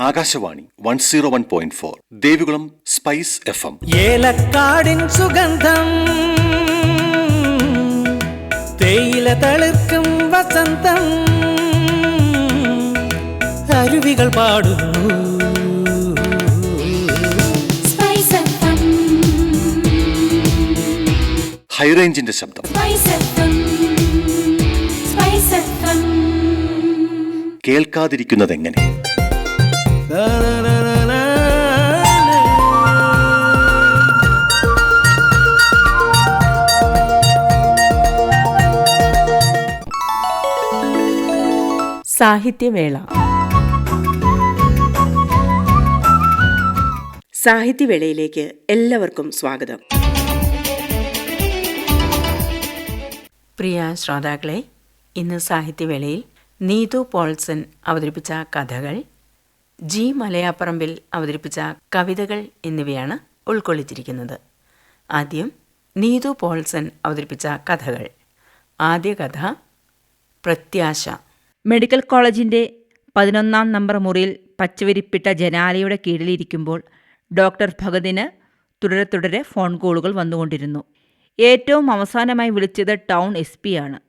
Akashvani one zero one point four Devikulam spice F M. ഏലക്കാടിൻ സുഗന്ധം തേയില തളിർക്കും വസന്തം അരുവികൾ പാടുന്നു. ഹൈറേഞ്ചിന്റെ ശബ്ദം. കേൾക്കാതിരിക്കുന്നത് എങ്ങനെ കേൾക്കാതിരിക്കുന്നതെങ്ങനെ? സാഹിത്യവേള. സാഹിത്യവേളയിലേക്ക് എല്ലാവർക്കും സ്വാഗതം. പ്രിയ ശ്രോതാക്കളെ ഇന്ന് സാഹിത്യവേളയിൽ നീതു പോൾസൺ അവതരിപ്പിച്ച കഥകൾ ജി മലയാപ്പറമ്പിൽ അവതരിപ്പിച്ച കവിതകൾ എന്നിവയാണ് ഉൾക്കൊള്ളിച്ചിരിക്കുന്നത്. ആദ്യം നീതു പോൾസൺ അവതരിപ്പിച്ച കഥകൾ. ആദ്യ കഥ പ്രത്യാശ. മെഡിക്കൽ കോളേജിന്റെ പതിനൊന്നാം നമ്പർ മുറിയിൽ പച്ചവിരിപ്പിട്ട ജനാലയുടെ കീഴിലിരിക്കുമ്പോൾ ഡോക്ടർ ഭഗതിന് തുടരെ തുടരെ ഫോൺ കോളുകൾ വന്നുകൊണ്ടിരുന്നു. ഏറ്റവും അവസാനമായി വിളിച്ചത് ടൗൺ എസ് പി ആണ്.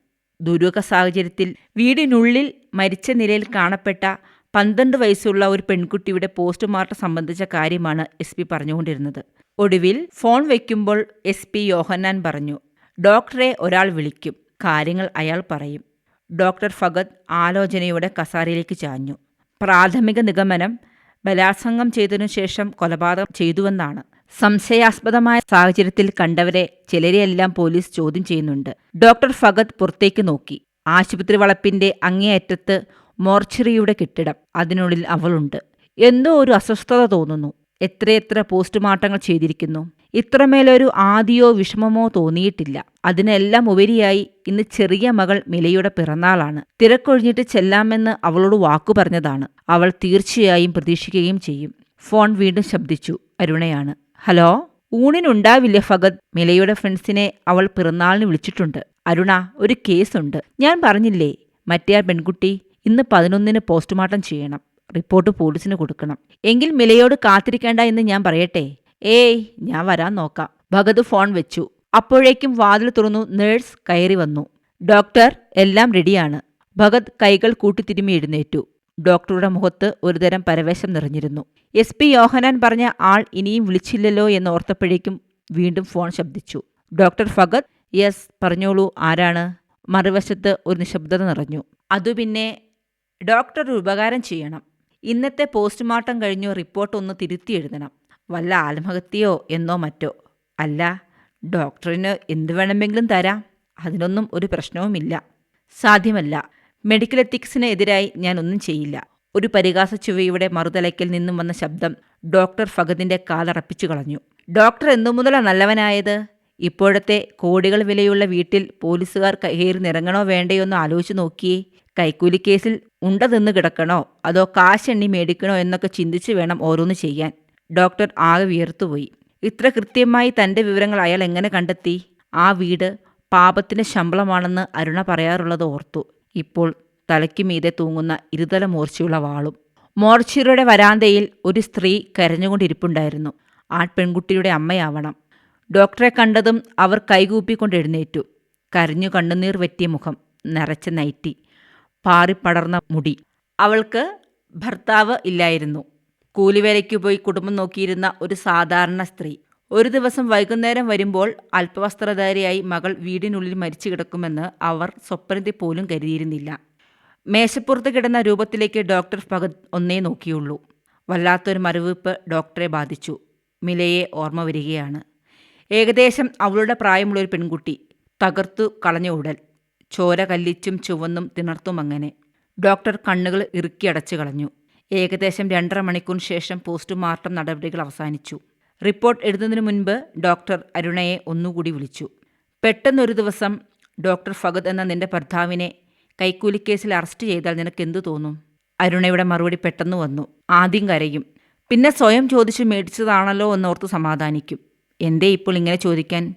ദുരൂഹ സാഹചര്യത്തിൽ വീടിനുള്ളിൽ മരിച്ച നിലയിൽ കാണപ്പെട്ട പന്ത്രണ്ട് വയസ്സുള്ള ഒരു പെൺകുട്ടിയുടെ പോസ്റ്റ്മോർട്ടം സംബന്ധിച്ച കാര്യമാണ് എസ് പി പറഞ്ഞുകൊണ്ടിരുന്നത്. ഒടുവിൽ ഫോൺ വയ്ക്കുമ്പോൾ എസ് പി യോഹന്നാൻ പറഞ്ഞു ഡോക്ടറെ ഒരാൾ വിളിക്കും. കാര്യങ്ങൾ അയാൾ പറയും. ഡോക്ടർ ഫഗത് ആലോചനയോടെ കസാരയിലേക്ക് ചാഞ്ഞു. പ്രാഥമിക നിഗമനം ബലാത്സംഗം ചെയ്തതിനു ശേഷം കൊലപാതകം ചെയ്തുവെന്നാണ്. സംശയാസ്പദമായ സാഹചര്യത്തിൽ കണ്ടവരെ ചിലരെയെല്ലാം പോലീസ് ചോദ്യം ചെയ്യുന്നുണ്ട്. ഡോക്ടർ ഫഗത് പുറത്തേക്ക് നോക്കി. ആശുപത്രി വളപ്പിന്റെ അങ്ങേയറ്റത്ത് മോർച്ചറിയുടെ കെട്ടിടം അതിനുള്ളിൽ അവളുണ്ട്. എന്തോ ഒരു അസ്വസ്ഥത തോന്നുന്നു. എത്രയെത്ര പോസ്റ്റ്മോർട്ടങ്ങൾ ചെയ്തിരിക്കുന്നു. ഇത്രമേലൊരു ആദിയോ വിഷമമോ തോന്നിയിട്ടില്ല. അതിനെല്ലാം ഉപരിയായി ഇന്ന് ചെറിയ മകൾ മിലയുടെ പിറന്നാളാണ്. തിരക്കൊഴിഞ്ഞിട്ട് ചെല്ലാമെന്ന് അവളോട് വാക്കു പറഞ്ഞതാണ്. അവൾ തീർച്ചയായും പ്രതീക്ഷിക്കുകയും ചെയ്യും. ഫോൺ വീണ്ടും ശബ്ദിച്ചു. അരുണയാണ്. ഹലോ? ഊണിനുണ്ടാവില്ല ഫഗത്? മിലയുടെ ഫ്രണ്ട്സിനെ അവൾ പിറന്നാളിന് വിളിച്ചിട്ടുണ്ട്. അരുണ ഒരു കേസുണ്ട്. ഞാൻ പറഞ്ഞില്ലേ? മറ്റേ ആ പെൺകുട്ടി ഇന്ന് പതിനൊന്നിന് പോസ്റ്റ്മോർട്ടം ചെയ്യണം. റിപ്പോർട്ട് പോലീസിന് കൊടുക്കണം. എങ്കിൽ മിലയോട് കാത്തിരിക്കേണ്ട എന്ന് ഞാൻ പറയട്ടെ? ഏയ് ഞാൻ വരാൻ നോക്കാം. ഭഗത് ഫോൺ വെച്ചു. അപ്പോഴേക്കും വാതിൽ തുറന്നു നേഴ്സ് കയറി വന്നു. ഡോക്ടർ എല്ലാം റെഡിയാണ്. ഭഗത് കൈകൾ കൂട്ടിത്തിരുമി എഴുന്നേറ്റു. ഡോക്ടറുടെ മുഖത്ത് ഒരുതരം പരവേശം നിറഞ്ഞിരുന്നു. എസ് പി യോഹനാൻ പറഞ്ഞ ആൾ ഇനിയും വിളിച്ചില്ലല്ലോ എന്ന് ഓർത്തപ്പോഴേക്കും വീണ്ടും ഫോൺ ശബ്ദിച്ചു. ഡോക്ടർ ഫഗത് യെസ് പറഞ്ഞോളൂ ആരാണ്? മറുവശത്ത് ഒരു നിശബ്ദത നിറഞ്ഞു. അതു പിന്നെ ഡോക്ടർ ഉപകാരം ചെയ്യണം. ഇന്നത്തെ പോസ്റ്റ്മോർട്ടം കഴിഞ്ഞു റിപ്പോർട്ട് ഒന്ന് തിരുത്തി എഴുതണം. വല്ല ആത്മഹത്യയോ എന്നോ മറ്റോ. അല്ല ഡോക്ടറിന് എന്ത് വേണമെങ്കിലും തരാം. അതിനൊന്നും ഒരു പ്രശ്നവുമില്ല. സാധ്യമല്ല. മെഡിക്കൽ എത്തിക്സിന് എതിരായി ഞാൻ ഒന്നും ചെയ്യില്ല. ഒരു പരിഹാസ ചുവയുടെ മറുതലയ്ക്കൽ നിന്നും വന്ന ശബ്ദം ഡോക്ടർ ഫഗതിന്റെ കാലറപ്പിച്ചു കളഞ്ഞു. ഡോക്ടർ മുതലാ നല്ലവനായത്? ഇപ്പോഴത്തെ കോടികൾ വിലയുള്ള വീട്ടിൽ പോലീസുകാർ കയറി നിറങ്ങണോ വേണ്ടയോ എന്ന് ആലോചിച്ചു നോക്കിയേ. കൈക്കൂലി കേസിൽ ഉണ്ട തിന്ന് കിടക്കണോ? അതോ കാശെണ്ണി മേടിക്കണോ എന്നൊക്കെ ചിന്തിച്ച് വേണം ഓരോന്ന് ചെയ്യാൻ. ഡോക്ടർ ആകെ വിയർത്തുപോയി. ഇത്ര കൃത്യമായി തന്റെ വിവരങ്ങൾ അയാൾ എങ്ങനെ കണ്ടെത്തി? ആ വീട് പാപത്തിന്റെ ശമ്പളമാണെന്ന് അരുണ പറയാറുള്ളത് ഓർത്തു. ഇപ്പോൾ തലയ്ക്ക് മീതെ തൂങ്ങുന്ന ഇരുതല മൂർച്ചയുള്ള വാളും. മോർച്ചിയുടെ വരാന്തയിൽ ഒരു സ്ത്രീ കരഞ്ഞുകൊണ്ടിരിപ്പുണ്ടായിരുന്നു. ആ പെൺകുട്ടിയുടെ അമ്മയാവണം. ഡോക്ടറെ കണ്ടതും അവർ കൈകൂപ്പിക്കൊണ്ട് എഴുന്നേറ്റു. കരഞ്ഞു കണ്ണുനീർ വെറ്റിയ മുഖം. നിറച്ച നൈറ്റി. പാറിപ്പടർന്ന മുടി. അവൾക്ക് ഭർത്താവ് ഇല്ലായിരുന്നു. കൂലിവേലയ്ക്ക് പോയി കുടുംബം നോക്കിയിരുന്ന ഒരു സാധാരണ സ്ത്രീ. ഒരു ദിവസം വൈകുന്നേരം വരുമ്പോൾ അല്പവസ്ത്രധാരിയായി മകൾ വീടിനുള്ളിൽ മരിച്ചു കിടക്കുമെന്ന് അവർ സ്വപ്നത്തിൽ പോലും കരുതിയിരുന്നില്ല. മേശപ്പുറത്ത് കിടന്ന രൂപത്തിലേക്ക് ഡോക്ടർ ഭഗത് ഒന്നേ നോക്കിയുള്ളൂ. വല്ലാത്തൊരു മരവിപ്പ് ഡോക്ടറെ ബാധിച്ചു. മിലയെ ഓർമ്മ വരികയാണ്. ഏകദേശം അവളുടെ പ്രായമുള്ളൊരു പെൺകുട്ടി. തകർത്തു കളഞ്ഞ ഉടൽ. ചോര കല്ലിച്ചും ചുവന്നും തിണർത്തും അങ്ങനെ. ഡോക്ടർ കണ്ണുകൾ ഇറുക്കി അടച്ചു കളഞ്ഞു. ഏകദേശം രണ്ടര മണിക്കൂർ ശേഷം പോസ്റ്റ്മോർട്ടം നടപടികൾ അവസാനിച്ചു. റിപ്പോർട്ട് എഴുതുന്നതിന് മുൻപ് ഡോക്ടർ അരുണയെ ഒന്നുകൂടി വിളിച്ചു. പെട്ടെന്നൊരു ദിവസം ഡോക്ടർ ഫഗദ് എന്ന നിന്റെ ഭർത്താവിനെ കൈക്കൂലിക്കേസിൽ അറസ്റ്റ് ചെയ്താൽ നിനക്ക് എന്തു തോന്നും അരുണയുടെ മറുപടി പെട്ടെന്ന് വന്നു. ആദ്യം കരയും. പിന്നെ സ്വയം ചോദിച്ച് മേടിച്ചതാണല്ലോ എന്നോർത്ത് സമാധാനിക്കും. എന്തേ ഇപ്പോൾ ഇങ്ങനെ ചോദിക്കാൻ?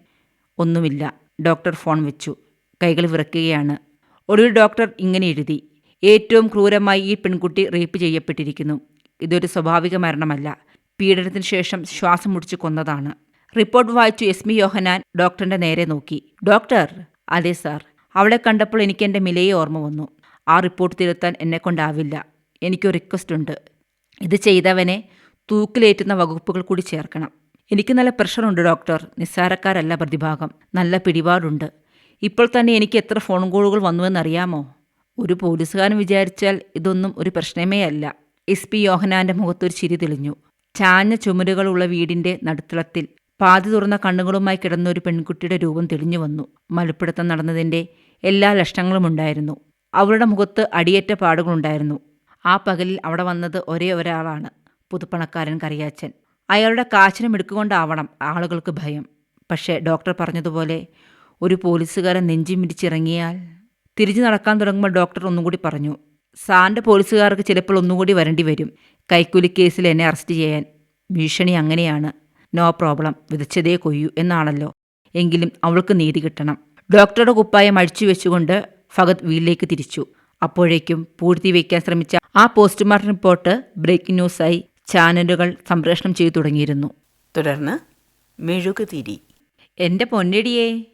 ഒന്നുമില്ല. ഡോക്ടർ ഫോൺ വെച്ചു. കൈകൾ വിറക്കുകയാണ്. ഒടുവിൽ ഡോക്ടർ ഇങ്ങനെ എഴുതി ഏറ്റവും ക്രൂരമായി ഈ പെൺകുട്ടി റേപ്പ് ചെയ്യപ്പെട്ടിരിക്കുന്നു. ഇതൊരു സ്വാഭാവിക മരണമല്ല. പീഡനത്തിന് ശേഷം ശ്വാസം മുടിച്ച് കൊന്നതാണ്. റിപ്പോർട്ട് വായിച്ചു എസ് മി യോഹനാൻ ഡോക്ടറിന്റെ നേരെ നോക്കി. ഡോക്ടർ അതെ സാർ. അവളെ കണ്ടപ്പോൾ എനിക്ക് എന്റെ മിലയെ ഓർമ്മ വന്നു. ആ റിപ്പോർട്ട് തിരുത്താൻ എന്നെക്കൊണ്ടാവില്ല എനിക്കൊരു റിക്വസ്റ്റ് ഉണ്ട്. ഇത് ചെയ്തവനെ തൂക്കിലേറ്റുന്ന വകുപ്പുകൾ കൂടി ചേർക്കണം. എനിക്ക് നല്ല പ്രഷറുണ്ട് ഡോക്ടർ. നിസ്സാരക്കാരല്ല പ്രതിഭാഗം. നല്ല പിടിപാടുണ്ട്. ഇപ്പോൾ തന്നെ എനിക്ക് എത്ര ഫോൺ കോളുകൾ വന്നുവെന്നറിയാമോ? ഒരു പോലീസുകാരൻ വിചാരിച്ചാൽ ഇതൊന്നും ഒരു പ്രശ്നമേ അല്ല. എസ് പി യോഹനാന്റെ മുഖത്തൊരു ചിരി തെളിഞ്ഞു. ചാഞ്ഞ ചുമരുകളുള്ള വീടിന്റെ നടുത്തളത്തിൽ പാതി തുറന്ന കണ്ണുകളുമായി കിടന്ന ഒരു പെൺകുട്ടിയുടെ രൂപം തെളിഞ്ഞു വന്നു. മലപ്പിടുത്തം നടന്നതിന്റെ എല്ലാ ലക്ഷണങ്ങളും ഉണ്ടായിരുന്നു. അവളുടെ മുഖത്ത് അടിയേറ്റ പാടുകളുണ്ടായിരുന്നു. ആ പകലിൽ അവിടെ വന്നത് ഒരേ ഒരാളാണ് പുതുപ്പണക്കാരൻ കറിയാച്ചൻ. അയാളുടെ കാച്ചിനും എടുക്കുകൊണ്ടാവണം ആളുകൾക്ക് ഭയം. പക്ഷേ ഡോക്ടർ പറഞ്ഞതുപോലെ ഒരു പോലീസുകാരൻ നെഞ്ചി മിടിച്ചിറങ്ങിയാൽ തിരിഞ്ഞു നടക്കാൻ തുടങ്ങുമ്പോൾ ഡോക്ടർ ഒന്നും കൂടി പറഞ്ഞു സാറിന്റെ പോലീസുകാർക്ക് ചിലപ്പോൾ ഒന്നുകൂടി വരേണ്ടി വരും. കൈക്കൂലി കേസിൽ എന്നെ അറസ്റ്റ് ചെയ്യാൻ ഭീഷണി അങ്ങനെയാണ്. No problem. വിതച്ചതേ കൊയ്യൂ എന്നാണല്ലോ. എങ്കിലും അവൾക്ക് നീതി കിട്ടണം. ഡോക്ടറുടെ കുപ്പായം അഴിച്ചു വെച്ചുകൊണ്ട് ഫഗത് വീട്ടിലേക്ക് തിരിച്ചു. അപ്പോഴേക്കും പൂഴ്ത്തി വയ്ക്കാൻ ശ്രമിച്ച ആ പോസ്റ്റ്മോർട്ടം റിപ്പോർട്ട് ബ്രേക്കിംഗ് ന്യൂസായി ചാനലുകൾ സംപ്രേഷണം ചെയ്തു തുടങ്ങിയിരുന്നു. തുടർന്ന് മെഴുകുതിരി. എന്റെ പൊന്നടിയേ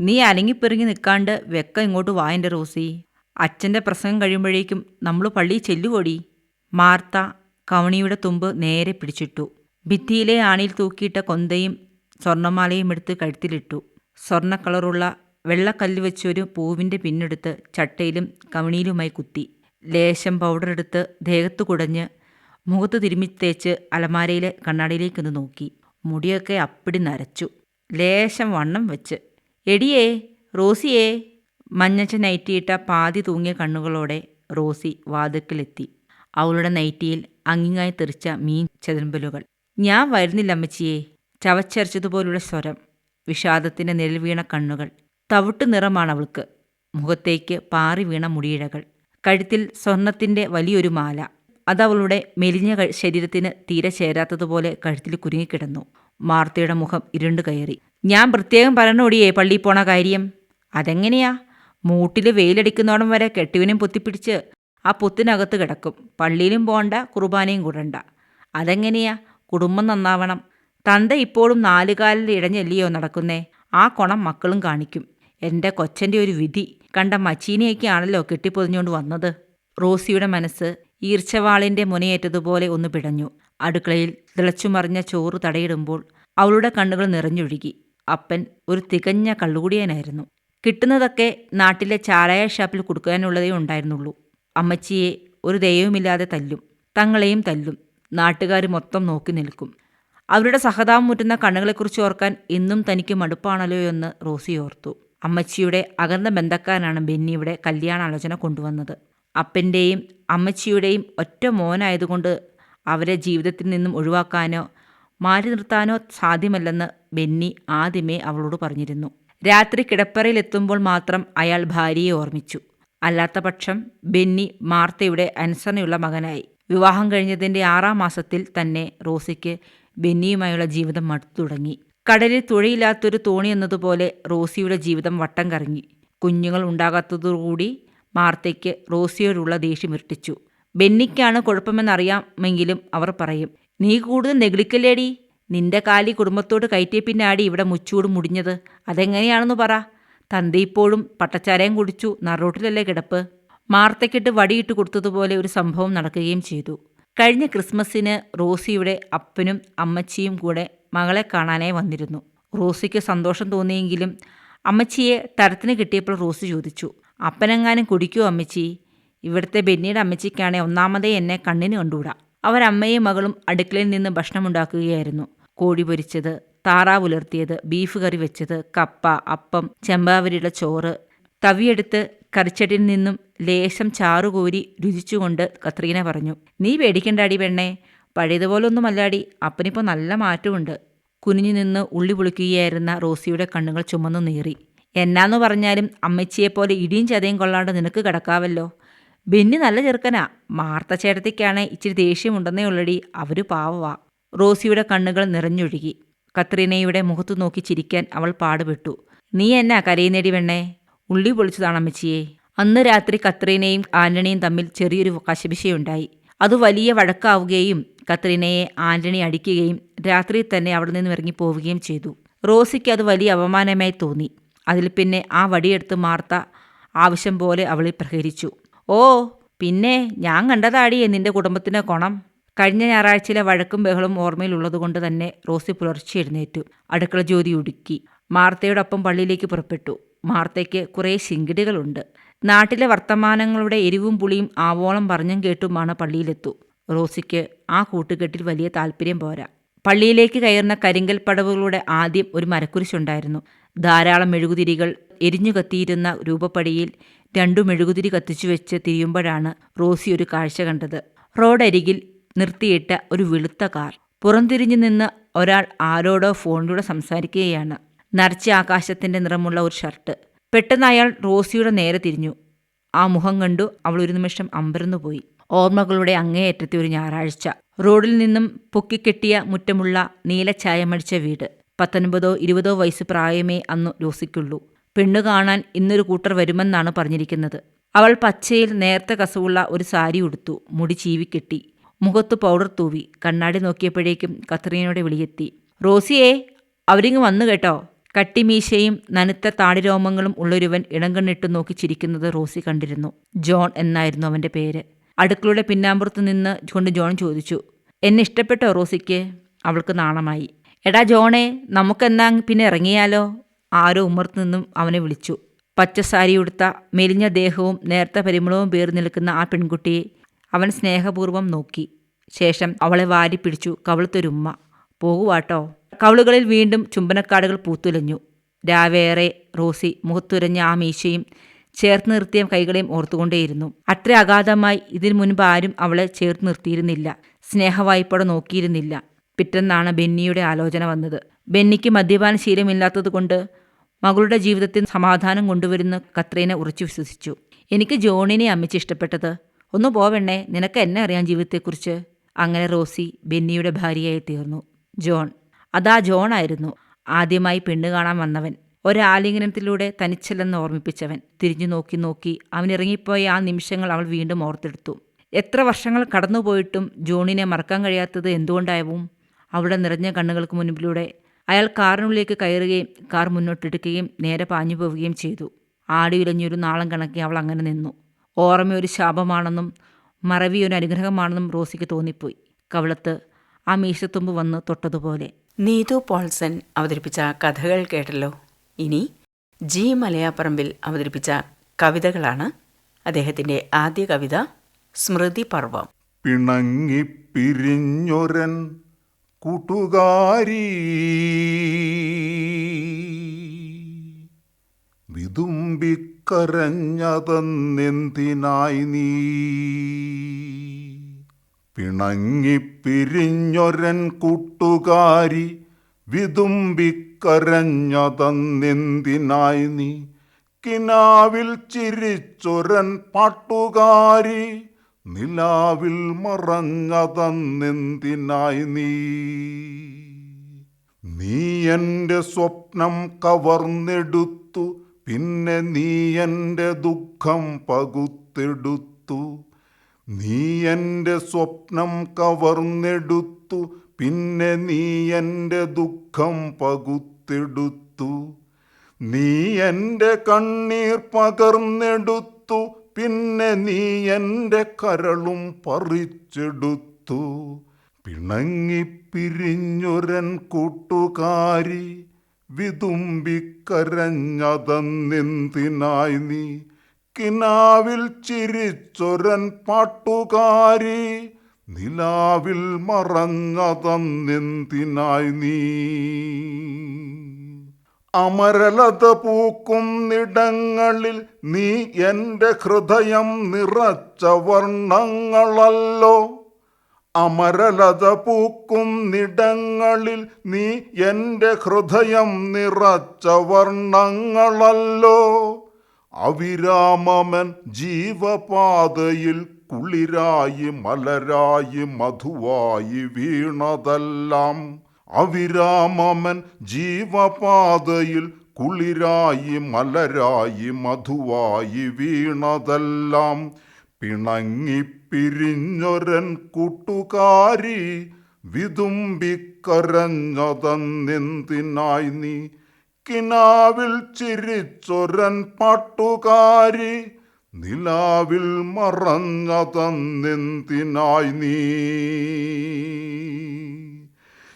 നീ അലങ്ങിപ്പെറുങ്ങി നിൽക്കാണ്ട് വെക്ക ഇങ്ങോട്ട് വായന്റെ റോസി. അച്ഛന്റെ പ്രസംഗം കഴിയുമ്പോഴേക്കും നമ്മൾ പള്ളിയിൽ ചെല്ലുകൊടി മാർത്ത കവണിയുടെ തുമ്പ് നേരെ പിടിച്ചിട്ടു. ഭിത്തിയിലെ ആണിയിൽ തൂക്കിയിട്ട കൊന്തയും സ്വർണമാലയും എടുത്ത് കഴുത്തിലിട്ടു. സ്വർണ കളറുള്ള വെള്ളക്കല്ല് വെച്ചൊരു പൂവിന്റെ പിന്നെടുത്ത് ചട്ടയിലും കവണിയിലുമായി കുത്തി. ലേശം പൗഡർ എടുത്ത് ദേഹത്ത് കുടഞ്ഞ് മുഖത്ത് തിരുമ്മി തേച്ച് അലമാരയിലെ കണ്ണാടിയിലേക്കൊന്ന് നോക്കി. മുടിയൊക്കെ അപ്പിടി നരച്ചു. ലേശം വണ്ണം വെച്ച്. എടിയേ റോസിയേ. മഞ്ഞച്ച നൈറ്റിയിട്ട പാതി തൂങ്ങിയ കണ്ണുകളോടെ റോസി വാതിക്കലെത്തി അവളുടെ നൈറ്റിയിൽ അങ്ങിങ്ങായി തെറിച്ച മീൻ ചെതമ്പലുകൾ. ഞാൻ വരുന്നില്ല അമ്മച്ചിയെ ചവച്ചരച്ചതുപോലുള്ള സ്വരം. വിഷാദത്തിന്റെ നിഴൽ വീണ കണ്ണുകൾ. തവിട്ട് നിറമാണ് അവൾക്ക്. മുഖത്തേക്ക് പാറി വീണ മുടിയിഴകൾ. കഴുത്തിൽ സ്വർണത്തിന്റെ വലിയൊരു മാല. അതവളുടെ മെലിഞ്ഞ ശരീരത്തിന് തീരെ ചേരാത്തതുപോലെ കഴുത്തിൽ കുരുങ്ങിക്കിടന്നു. മാർത്തയുടെ മുഖം ഇരുണ്ടു കയറി. ഞാൻ പ്രത്യേകം പറഞ്ഞോടിയേ പള്ളിയിൽ പോണ കാര്യം. അതെങ്ങനെയാ? മൂട്ടിൽ വെയിലടിക്കുന്നോടം വരെ കെട്ടുവിനും പൊത്തിപ്പിടിച്ച് ആ പൊത്തിനകത്ത് കിടക്കും. പള്ളിയിലും പോണ്ട കുർബാനയും കൂടണ്ട. അതെങ്ങനെയാ? കുടുംബം നന്നാവണം. തന്ത ഇപ്പോഴും നാലുകാലിൽ ഇഴഞ്ഞല്ലിയോ നടക്കുന്നേ? ആ കൊണം മക്കളും കാണിക്കും. എന്റെ കൊച്ചന്റെ ഒരു വിധി. കണ്ട മച്ചീനെയൊക്കെയാണല്ലോ കെട്ടിപ്പൊതിഞ്ഞുകൊണ്ട് വന്നത്. റോസിയുടെ മനസ്സ് ഈർച്ചവാളിന്റെ മുനയേറ്റതുപോലെ ഒന്ന് പിടഞ്ഞു. അടുക്കളയിൽ തിളച്ചുമറിഞ്ഞ ചോറ് തടയിടുമ്പോൾ അവളുടെ കണ്ണുകൾ നിറഞ്ഞൊഴുകി. അപ്പൻ ഒരു തികഞ്ഞ കള്ളുകുടിയനായിരുന്നു. കിട്ടുന്നതൊക്കെ നാട്ടിലെ ചാരായ ഷാപ്പിൽ കൊടുക്കാനുള്ളതേ ഉണ്ടായിരുന്നുള്ളൂ. അമ്മച്ചിയെ ഒരു ദയവുമില്ലാതെ തല്ലും. തങ്ങളെയും തല്ലും. നാട്ടുകാർ മൊത്തം നോക്കി നിൽക്കും. അവരുടെ സഹതാപം മുറ്റുന്ന കണ്ണുകളെക്കുറിച്ച് ഓർക്കാൻ ഇന്നും തനിക്ക് മടുപ്പാണല്ലോ എന്ന് റോസി ഓർത്തു. അമ്മച്ചിയുടെ അകന്ന ബന്ധക്കാരനാണ് ബെന്നിയുടെ കല്യാണാലോചന കൊണ്ടുവന്നത്. അപ്പന്റെയും അമ്മച്ചിയുടെയും ഒറ്റ മോനായതുകൊണ്ട് അവരെ ജീവിതത്തിൽ നിന്നും ഒഴിവാക്കാനോ മാറ്റി നിർത്താനോ സാധ്യമല്ലെന്ന് ബെന്നി ആദ്യമേ അവളോട് പറഞ്ഞിരുന്നു. രാത്രി കിടപ്പറയിലെത്തുമ്പോൾ മാത്രം അയാൾ ഭാര്യയെ ഓർമ്മിച്ചു. അല്ലാത്ത പക്ഷം ബെന്നി മാർത്തയുടെ അനുസരണയുള്ള മകനായി. വിവാഹം കഴിഞ്ഞതിന്റെ ആറാം മാസത്തിൽ തന്നെ റോസിക്ക് ബെന്നിയുമായുള്ള ജീവിതം മടുത്തു തുടങ്ങി. കടലിൽ തുഴയില്ലാത്തൊരു തോണി എന്നതുപോലെ റോസിയുടെ ജീവിതം വട്ടം കറങ്ങി. കുഞ്ഞുങ്ങൾ ഉണ്ടാകാത്തതോടുകൂടി മാർത്തയ്ക്ക് റോസിയോടുള്ള ദേഷ്യം ഇരട്ടിച്ചു. ബെന്നിക്കാണ് കുഴപ്പമെന്നറിയാമെങ്കിലും അവർ പറയും നീ കൂടുതൽ നെഗളിക്കല്ലേടി? നിന്റെ കാലി കുടുംബത്തോട് കയറ്റിയ പിന്നാടി ഇവിടെ മുച്ചൂട് മുടിഞ്ഞത്. അതെങ്ങനെയാണെന്ന് പറ. തന്തി ഇപ്പോഴും പട്ടച്ചാരയും കുടിച്ചു നറോട്ടിലല്ലേ കിടപ്പ്. മാർത്തയ്ക്കിട്ട് വടിയിട്ട് കൊടുത്തതുപോലെ ഒരു സംഭവം നടക്കുകയും ചെയ്തു. കഴിഞ്ഞ ക്രിസ്മസിന് റോസിയുടെ അപ്പനും അമ്മച്ചിയും കൂടെ മകളെ കാണാനായി വന്നിരുന്നു. റോസിക്ക് സന്തോഷം തോന്നിയെങ്കിലും അമ്മച്ചിയെ തരത്തിന് കിട്ടിയപ്പോൾ റോസി ചോദിച്ചു അപ്പനെങ്ങാനും കുടിക്കൂ അമ്മച്ചി? ഇവിടുത്തെ ബെന്നിയുടെ അമ്മച്ചിക്കാണെ ഒന്നാമതേ എന്നെ കണ്ണിന് കണ്ടുകൂടാ. അവരമ്മയും മകളും അടുക്കളയിൽ നിന്ന് ഭക്ഷണമുണ്ടാക്കുകയായിരുന്നു കോഴി പൊരിച്ചത് താറാവ് ഉലർത്തിയത് ബീഫ് കറി വെച്ചത് കപ്പ അപ്പം ചെമ്പാവരിയുടെ ചോറ്. തവിയെടുത്ത് കറിച്ചട്ടിയിൽ നിന്നും ലേശം ചാറുകോരി രുചിച്ചുകൊണ്ട് കത്രീന പറഞ്ഞു നീ പേടിക്കണ്ടാടി പെണ്ണേ പഴയതുപോലൊന്നും അല്ലാടി അപ്പനിപ്പോൾ നല്ല മാറ്റമുണ്ട്. കുനിഞ്ഞു നിന്ന് ഉള്ളി പൊളിക്കുകയായിരുന്ന റോസിയുടെ കണ്ണുകൾ ചുമന്നു നീറി. എന്നാന്ന് പറഞ്ഞാലും അമ്മച്ചിയെപ്പോലെ ഇടിയും ചതയും കൊള്ളാണ്ട് നിനക്ക് കിടക്കാവല്ലോ. ബെന്നി നല്ല ചെറുക്കനാ മാർത്ത ചേട്ടത്തിക്കാണെ ഇച്ചിരി ദേഷ്യമുണ്ടെന്നേ ഉള്ളടി അവർ പാവവാ. റോസിയുടെ കണ്ണുകൾ നിറഞ്ഞൊഴുകി. കത്രീനയുടെ മുഖത്തു നോക്കി ചിരിക്കാൻ അവൾ പാടുപെട്ടു. നീ എന്നാ കരയുന്നേടി വെണ്ണേ ഉള്ളി പൊളിച്ചതാണ് അമ്മച്ചിയെ. അന്ന് രാത്രി കത്രീനയും ആന്റണിയും തമ്മിൽ ചെറിയൊരു കശപിശയുണ്ടായി. അത് വലിയ വഴക്കാവുകയും കത്രീനയെ ആന്റണി അടിക്കുകയും രാത്രി തന്നെ അവിടെ നിന്ന് ഇറങ്ങിപ്പോവുകയും ചെയ്തു. റോസിക്ക് അത് വലിയ അപമാനമായി തോന്നി. അതിൽ പിന്നെ ആ വടിയെടുത്ത് മാർത്ത ആവശ്യം പോലെ അവളിൽ പ്രഹരിച്ചു. ഓ പിന്നെ ഞാൻ കണ്ടതാടിയേ നിന്റെ കുടുംബത്തിന് കൊണം. കഴിഞ്ഞ ഞായറാഴ്ചയിലെ വഴക്കും ബഹളും ഓർമ്മയിലുള്ളതുകൊണ്ട് തന്നെ റോസി പുലർച്ചെ എഴുന്നേറ്റു. അടുക്കള ജ്യോതി ഉടുക്കി. മാർത്തയോടൊപ്പം പള്ളിയിലേക്ക് പുറപ്പെട്ടു. മാർത്തയ്ക്ക് കുറേ ശിങ്കിടികളുണ്ട്. നാട്ടിലെ വർത്തമാനങ്ങളുടെ എരിവും പുളിയും ആവോളം പറഞ്ഞും കേട്ടുമാണ് പള്ളിയിലെത്തു. റോസിക്ക് ആ കൂട്ടുകെട്ടിൽ വലിയ താല്പര്യം പോരാ. പള്ളിയിലേക്ക് കയറുന്ന കരിങ്കൽ പടവുകളുടെ ആദ്യം ഒരു മരക്കുരിശുണ്ടായിരുന്നു. ധാരാളം മെഴുകുതിരികൾ എരിഞ്ഞു കത്തിയിരുന്ന രൂപപ്പടിയിൽ രണ്ടു മെഴുകുതിരി കത്തിച്ചു വെച്ച് തിരിയുമ്പോഴാണ് റോസി ഒരു കാഴ്ച കണ്ടത്. റോഡരികിൽ നിർത്തിയിട്ട ഒരു വെളുത്ത കാർ. പുറംതിരിഞ്ഞു നിന്ന് ഒരാൾ ആരോടോ ഫോണിലൂടെ സംസാരിക്കുകയാണ്. നരച്ച ആകാശത്തിന്റെ നിറമുള്ള ഒരു ഷർട്ട്. പെട്ടെന്ന് അയാൾ റോസിയുടെ നേരെ തിരിഞ്ഞു. ആ മുഖം കണ്ടു അവൾ ഒരു നിമിഷം അമ്പരന്നു പോയി. ഓർമ്മകളുടെ അങ്ങേയറ്റത്തെ ഒരു ഞായറാഴ്ച. റോഡിൽ നിന്നും പൊക്കിക്കെട്ടിയ മുറ്റമുള്ള നീല ചായമടിച്ച വീട്. പത്തൊൻപതോ ഇരുപതോ വയസ്സ് പ്രായമേ അന്ന് റോസിക്കുള്ളൂ പെണ്ണു കാണാൻ ഇന്നൊരു കൂട്ടർ വരുമെന്നാണ് പറഞ്ഞിരിക്കുന്നത്. അവൾ പച്ചയിൽ നേർത്ത കസവുള്ള ഒരു സാരി ഉടുത്തു. മുടി ചീവിക്കെട്ടി. മുഖത്ത് പൗഡർ തൂവി കണ്ണാടി നോക്കിയപ്പോഴേക്കും കത്രീനയുടെ വിളിയെത്തി. റോസിയെ അവരിങ്ങ് വന്നു കേട്ടോ. കട്ടിമീശയും നനുത്ത താടിരോമങ്ങളും ഉള്ളൊരുവൻ ഇടംകണ്ണിട്ട് നോക്കി ചിരിക്കുന്നത് റോസി കണ്ടിരുന്നു. ജോൺ എന്നായിരുന്നു അവന്റെ പേര്. അടുക്കളയുടെ പിന്നാമ്പുറത്ത് നിന്ന് കൊണ്ട് ജോൺ ചോദിച്ചു എന്നെ ഇഷ്ടപ്പെട്ടോ റോസിക്ക്? അവൾക്ക് നാണമായി. എടാ ജോണേ നമുക്കെന്നാ പിന്നെ ഇറങ്ങിയാലോ? ആരോ ഉമ്മർത്ത് നിന്നും അവനെ വിളിച്ചു. പച്ച ഉടുത്ത മെലിഞ്ഞ ദേഹവും നേർത്ത പരിമളവും പേറി നിൽക്കുന്ന ആ പെൺകുട്ടിയെ അവൻ സ്നേഹപൂർവം നോക്കി. ശേഷം അവളെ വാരി പിടിച്ചു കവിളത്തൊരുമ്മ. പോകുവാട്ടോ. കവിളുകളിൽ വീണ്ടും ചുംബനക്കാടുകൾ പൂത്തുലഞ്ഞു. രാവേറെ റോസി മുഖത്തുരഞ്ഞ ആ മീശയും ചേർത്ത് നിർത്തിയ കൈകളെയും ഓർത്തുകൊണ്ടേയിരുന്നു. അത്ര അഗാധമായി ഇതിനു മുൻപ് ആരും അവളെ ചേർത്ത് നിർത്തിയിരുന്നില്ല. സ്നേഹവായ്പയോടെ നോക്കിയിരുന്നില്ല. പിറ്റെന്നാണ് ബെന്നിയുടെ ആലോചന വന്നത്. ബെന്നിക്ക് മദ്യപാന ശീലമില്ലാത്തതുകൊണ്ട് മകളുടെ ജീവിതത്തിൽ സമാധാനം കൊണ്ടുവരുന്ന കത്രീനെ ഉറച്ചു വിശ്വസിച്ചു. എനിക്ക് ജോണിനെ അമ്മച്ച് ഇഷ്ടപ്പെട്ടത്. ഒന്ന് പോവണ്ണേ നിനക്ക് എന്നെ അറിയാം ജീവിതത്തെക്കുറിച്ച്. അങ്ങനെ റോസി ബെന്നിയുടെ ഭാര്യയായി തീർന്നു. ജോൺ. അതാ ജോൺ ആയിരുന്നു ആദ്യമായി പെണ്ണ് കാണാൻ വന്നവൻ. ഒരാലിംഗനത്തിലൂടെ തനിച്ചല്ലെന്ന് ഓർമ്മിപ്പിച്ചവൻ. തിരിഞ്ഞു നോക്കി നോക്കി അവൻ ഇറങ്ങിപ്പോയ ആ നിമിഷങ്ങൾ അവൾ വീണ്ടും ഓർത്തെടുത്തു. എത്ര വർഷങ്ങൾ കടന്നുപോയിട്ടും ജോണിനെ മറക്കാൻ കഴിയാത്തത് എന്തുകൊണ്ടായവും അവളുടെ നിറഞ്ഞ കണ്ണുകൾക്ക് മുൻപിലൂടെ അയാൾ കാറിനുള്ളിലേക്ക് കയറുകയും കാർ മുന്നോട്ടെടുക്കുകയും നേരെ പാഞ്ഞു പോവുകയും ചെയ്തു ആടിയുലഞ്ഞൊരു നാളം കണക്കി അവൾ അങ്ങനെ നിന്നു. ഓർമ്മ ഒരു ശാപമാണെന്നും മറവി ഒരു അനുഗ്രഹമാണെന്നും റോസിക്ക് തോന്നിപ്പോയി. കവളത്ത് ആ മീശത്തുമ്പ് വന്ന് തൊട്ടതുപോലെ. നീതു പോൾസൻ അവതരിപ്പിച്ച കഥകൾ കേട്ടല്ലോ. ഇനി ജി മലയാപ്പറമ്പിൽ അവതരിപ്പിച്ച കവിതകളാണ് അദ്ദേഹത്തിന്റെ ആദ്യ കവിത സ്മൃതി പർവം. പിണങ്ങി പിരിഞ്ഞൊരൻ കൂട്ടുകാരി. വിതുമ്പിക്കരഞ്ഞതെന്തിനായി നീ? പിണങ്ങിപ്പിരിഞ്ഞൊരൻ കൂട്ടുകാരി വിതുമ്പിക്കരഞ്ഞതെന്തിനായി നീ? കിനാവിൽ ചിരിച്ചൊരൻ പാട്ടുകാരി നിലാവിൽ മറഞ്ഞതെന്തിനായി നീ? നീ എന്റെ സ്വപ്നം കവർന്നെടുത്തു പിന്നെ നീ എന്റെ ദുഃഖം പകുത്തെടുത്തു. നീ എന്റെ സ്വപ്നം കവർന്നെടുത്തു. പിന്നെ നീ എന്റെ ദുഃഖം പകുത്തെടുത്തു. നീ എന്റെ കണ്ണീർ പകർന്നെടുത്തു. പിന്നെ നീ എന്റെ കരളും പറിച്ചെടുത്തു. പിണങ്ങിപ്പിരിഞ്ഞൊരൻ കൂട്ടുകാരി വിതുമ്പിക്കരഞ്ഞതെന്തിനായി നീ കിനാവിൽ ചിരിച്ചൊരൻ പാട്ടുകാരി നിലാവിൽ മറഞ്ഞതെന്നിന്തിനായി നീ. അമരലത പൂക്കുന്നിടങ്ങളിൽ നീ എന്റെ ഹൃദയം നിറച്ച വർണങ്ങളല്ലോ. അമരലത പൂക്കുന്നിടങ്ങളിൽ നീ എന്റെ ഹൃദയം നിറച്ച വർണങ്ങളല്ലോ. അവിരാമമൻ ജീവപാതയിൽ കുളിരായി മലരായി മധുവായി വീണതെല്ലാം. അവിരാമമൻ ജീവപാതയിൽ കുളിരായി മലരായി മധുവായി വീണതെല്ലാം. പിണങ്ങി പിരിഞ്ഞൊരൻ കൂട്ടുകാരി വിതുമ്പിക്കരഞ്ഞതെന്തിനായി നീ? കിനാവിൽ ചിരിച്ചൊരൻ പാട്ടുകാരി നിലാവിൽ മറഞ്ഞതെന്തിനായി നീ?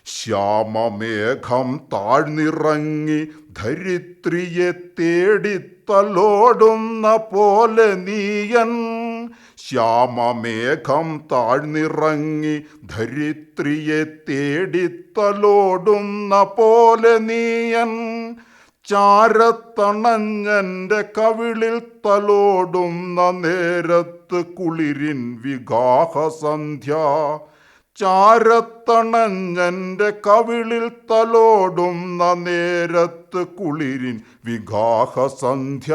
ശ്യാമമേഘം താഴ്ന്നിറങ്ങി ധരിത്രിയെ തേടിത്തലോടുന്ന പോലെ നീയൻ ശ്യാമമേഘം താഴ്ന്നിറങ്ങി ധരിത്രിയെ തേടിത്തലോടുന്ന പോലെ നീയൻ ചാരത്തണഞ്ഞന്റെ കവിളിൽ തലോടുന്ന നേരത്ത് കുളിരിൻ വിഗാഹസന്ധ്യ. ചാരത്തണഞ്ഞന്റെ കവിളിൽ തലോടുന്ന നേരത്ത് കുളിരിൻ വിഗാഹസന്ധ്യ.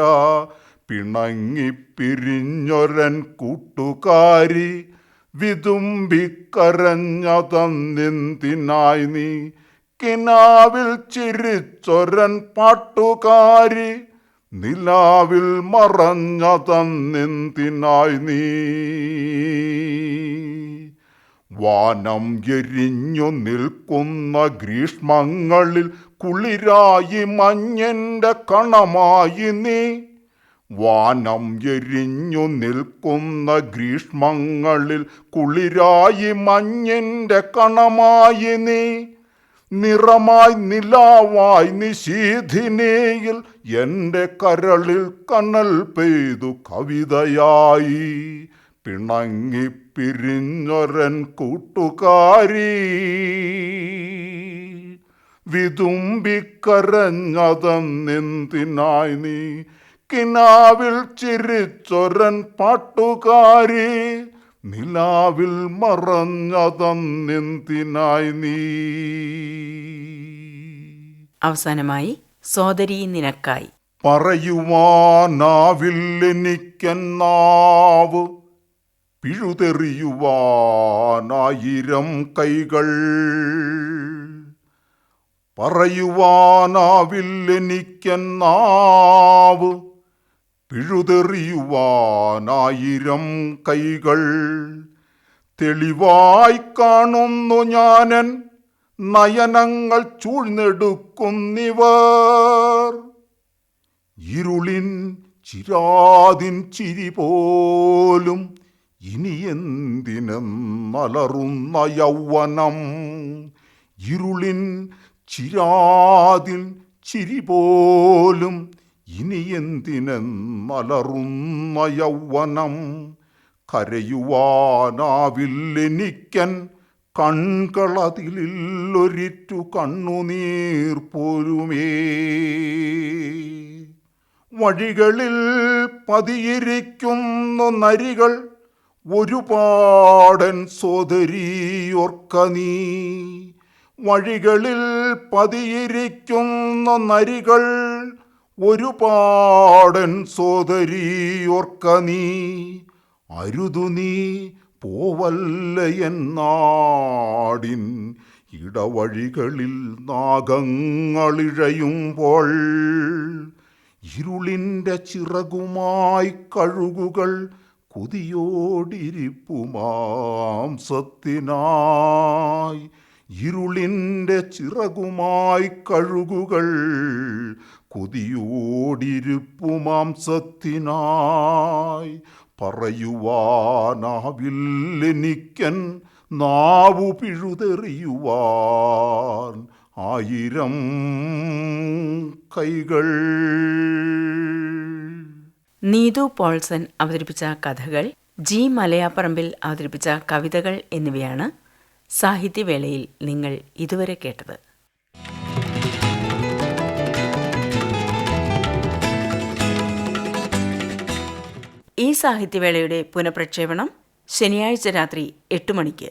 പിണങ്ങിപ്പിരിഞ്ഞൊരൻ കൂട്ടുകാരി വിതുമ്പിക്കരഞ്ഞതെന്തിനായി നീ കിനാവിൽ ചിരിച്ചൊരൻ പാട്ടുകാരി നിലാവിൽ മറഞ്ഞതെന്തിനായി നീ. വാനം എരിഞ്ഞു നിൽക്കുന്ന ഗ്രീഷ്മങ്ങളിൽ കുളിരായി മഞ്ഞന്റെ കണമായി നീ വാനം എരിഞ്ഞു നിൽക്കുന്ന ഗ്രീഷ്മങ്ങളിൽ കുളിരായി മഞ്ഞിന്റെ കണമായി നീ. നിറമായി നിലാവായി നിശീധിനേയിൽ എന്റെ കരളിൽ കനൽ പെയ്തു കവിതയായി. പിണങ്ങി പിരിഞ്ഞൊരൻ കൂട്ടുകാരി. വിതുമ്പിക്കരഞ്ഞതെന്തിനായി നീ കിനാവിൽ ചിരിച്ചൊരൻ പാട്ടുകാരി നിലാവിൽ മറഞ്ഞതെന്തിനായി നീ? അവസാനമായി സോദരി നിനക്കായി. പറയുവാനാവില്ലെനിക്കെന്നാവ് പിഴുതെറിയുവാനായിരം കൈകൾ. പറയുവാനാവില്ലെനിക്കെന്നാവ് പിഴുതെറിയുവാനായിരം കൈകൾ. തെളിവായി കാണുന്നു ഞാനൻ നയനങ്ങൾ ചൂഴ്ന്നെടുക്കുന്നിവർ. ഇരുളിൻ ചിരാതിൻ ചിരി പോലും ഇനി എന്തിനെന്നലറുന്ന യൗവനം. ഇരുളിൻ ചിരാതിൻ ചിരി പോലും ഇനി എന്തിനെന്നലറുന്ന യൗവനം കരയുവാനാവില്ലെനിക്കൻ കൺകളതിലൊരിറ്റു കണ്ണുനീർ പോരുമേ വഴികളിൽ പതിയിരിക്കുന്ന നരികൾ ഒരുപാടൻ സോദരിയോർക്ക നീ. വഴികളിൽ പതിയിരിക്കുന്ന നരികൾ ഒരുപാടൻ സോദരിയോർക്ക നീ. അരുതു നീ പോവല്ല എന്നാടിൻ ഇടവഴികളിൽ നാഗങ്ങളിഴയുമ്പോൾ. ഇരുളിന്റെ ചിറകുമായി കഴുകുകൾ കുതിയോടിരിപ്പുമാംസത്തിനായി. ഇരുളിന്റെ ചിറകുമായി കഴുകുകൾ കൊതിയോടിരിപ്പുമാംസത്തിനായി പറയുവാനാവില്ലെനിക്കൻ നാവു പിഴുതെറിയുവാൻ ആയിരം കൈകൾ. നീതു പോൾസൺ അവതരിപ്പിച്ച കഥകൾ ജി മലയാപ്പറമ്പിൽ അവതരിപ്പിച്ച കവിതകൾ എന്നിവയാണ് സാഹിത്യവേളയിൽ നിങ്ങൾ ഇതുവരെ കേട്ടത്. ഈ സാഹിത്യവേളയുടെ പുനഃപ്രക്ഷേപണം ശനിയാഴ്ച രാത്രി എട്ട് മണിക്ക്.